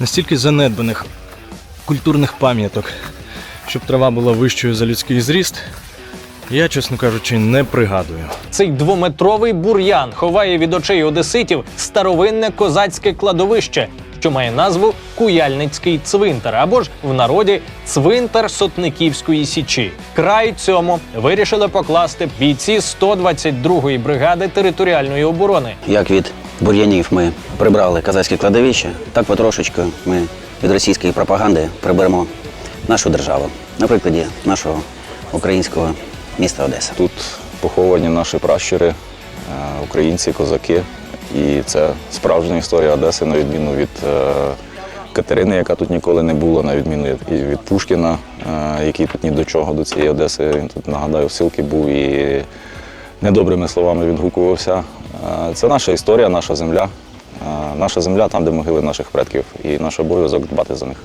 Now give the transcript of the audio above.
настільки занедбаних культурних пам'яток, щоб трава була вищою за людський зріст, я, чесно кажучи, не пригадую. Цей двометровий бур'ян ховає від очей одеситів старовинне козацьке кладовище, що має назву Куяльницький цвинтар або ж в народі цвинтар Сотниківської січі. Край цьому вирішили покласти бійці 122-ї бригади територіальної оборони. Як від бур'янів ми прибрали казацьке кладовище, так потрошечку ми від російської пропаганди приберемо нашу державу на прикладі нашого українського міста Одеса. Тут поховані наші пращури, е, українці, козаки. І це справжня історія Одеси, на відміну від е, Катерини, яка тут ніколи не була, на відміну від- і від Пушкіна, е, який тут ні до чого до цієї Одеси. Він тут, нагадаю, Силки був і недобрими словами відгукувався. Е, Це наша історія, наша земля. Наша земля там, де могили наших предків, і наш обов'язок дбати за них.